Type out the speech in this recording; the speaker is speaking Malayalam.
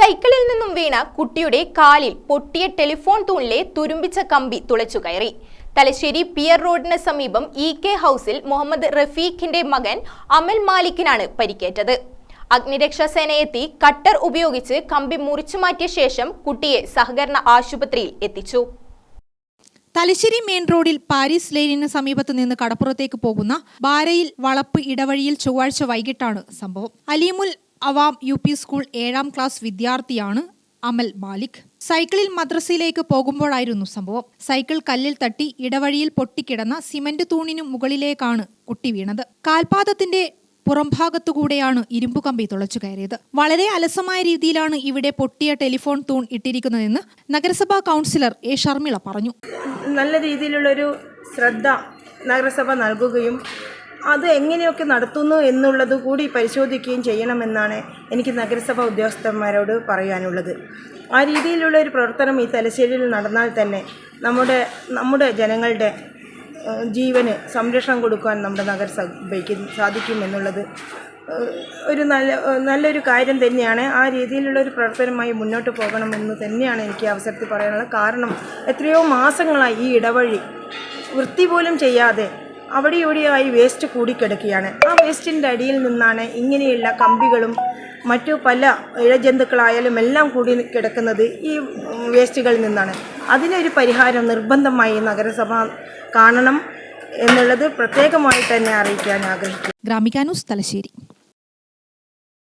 സൈക്കിളിൽ നിന്നും വീണ കുട്ടിയുടെ കാലിൽ പൊട്ടിയ ടെലിഫോൺ തൂണിലെ തുരുമ്പിച്ച കമ്പി തുളച്ചു കയറി. തലശ്ശേരി പിയർ റോഡിന് സമീപം ഇ കെ ഹൌസിൽ മുഹമ്മദ് റഫീഖിന്റെ മകൻ അമൽ മാലിക്കിനാണ് പരിക്കേറ്റത്. അഗ്നിരക്ഷാ സേനയെത്തി കട്ടർ ഉപയോഗിച്ച് കമ്പി മുറിച്ചു മാറ്റിയ ശേഷം കുട്ടിയെ സഹകരണ ആശുപത്രിയിൽ എത്തിച്ചു. തലശ്ശേരി മെയിൻ റോഡിൽ പാരീസ് ലെയിനിന് സമീപത്ത് നിന്ന് കടപ്പുറത്തേക്ക് പോകുന്ന ബാരയിൽ വളപ്പ് ഇടവഴിയിൽ ചൊവ്വാഴ്ച വൈകിട്ടാണ് സംഭവം. Aleemul Awam U P school ഏഴാം ക്ലാസ് വിദ്യാർത്ഥിയാണ് അമൽ മാലിക്. സൈക്കിളിൽ മദ്രസയിലേക്ക് പോകുമ്പോഴായിരുന്നു സംഭവം. സൈക്കിൾ കല്ലിൽ തട്ടി ഇടവഴിയിൽ പൊട്ടിക്കിടന്ന സിമന്റ് തൂണിനു മുകളിലേക്കാണ് കുട്ടി വീണത്. കാൽപാദത്തിന്റെ പുറംഭാഗത്തുകൂടെയാണ് ഇരുമ്പു കമ്പി തുളച്ചു കയറിയത്. വളരെ അലസമായ രീതിയിലാണ് ഇവിടെ പൊട്ടിയ ടെലിഫോൺ തൂൺ ഇട്ടിരിക്കുന്നതെന്ന് നഗരസഭാ കൗൺസിലർ എ. ഷർമിള പറഞ്ഞു. നല്ല രീതിയിലുള്ളൊരു ശ്രദ്ധ നഗരസഭ നൽകുകയും അത് എങ്ങനെയൊക്കെ നടത്തുന്നു എന്നുള്ളത് കൂടി പരിശോധിക്കുകയും ചെയ്യണമെന്നാണ് എനിക്ക് നഗരസഭാ ഉദ്യോഗസ്ഥന്മാരോട് പറയാനുള്ളത്. ആ രീതിയിലുള്ള ഒരു പ്രവർത്തനം ഈ തലശ്ശേരിയിൽ നടന്നാൽ തന്നെ നമ്മുടെ നമ്മുടെ ജനങ്ങളുടെ ജീവന് സംരക്ഷണം കൊടുക്കാൻ നമ്മുടെ നഗരസഭയ്ക്ക് സാധിക്കും എന്നുള്ളത് ഒരു നല്ല നല്ലൊരു കാര്യം തന്നെയാണ്. ആ രീതിയിലുള്ള ഒരു പ്രവർത്തനമായി മുന്നോട്ട് പോകണമെന്ന് തന്നെയാണ് എനിക്ക് അവസരത്തിൽ പറയാനുള്ളത് കാരണം. എത്രയോ മാസങ്ങളായി ഈ ഇടവഴി വൃത്തി പോലും ചെയ്യാതെ അവിടെ ഇവിടെയായി വേസ്റ്റ് കൂടിക്കിടക്കുകയാണ്. ആ വേസ്റ്റിന്റെ അടിയിൽ നിന്നാണ് ഇങ്ങനെയുള്ള കമ്പികളും മറ്റു പല ഇഴജന്തുക്കളായാലും എല്ലാം കൂടി കിടക്കുന്നത് ഈ വേസ്റ്റുകളിൽ നിന്നാണ്. അതിനൊരു പരിഹാരം നിർബന്ധമായി നഗരസഭ കാണണം എന്നുള്ളത് പ്രത്യേകമായി തന്നെ അറിയിക്കാൻ ആഗ്രഹിക്കുന്നു. ഗ്രാമികാനൂസ് തലശ്ശേരി.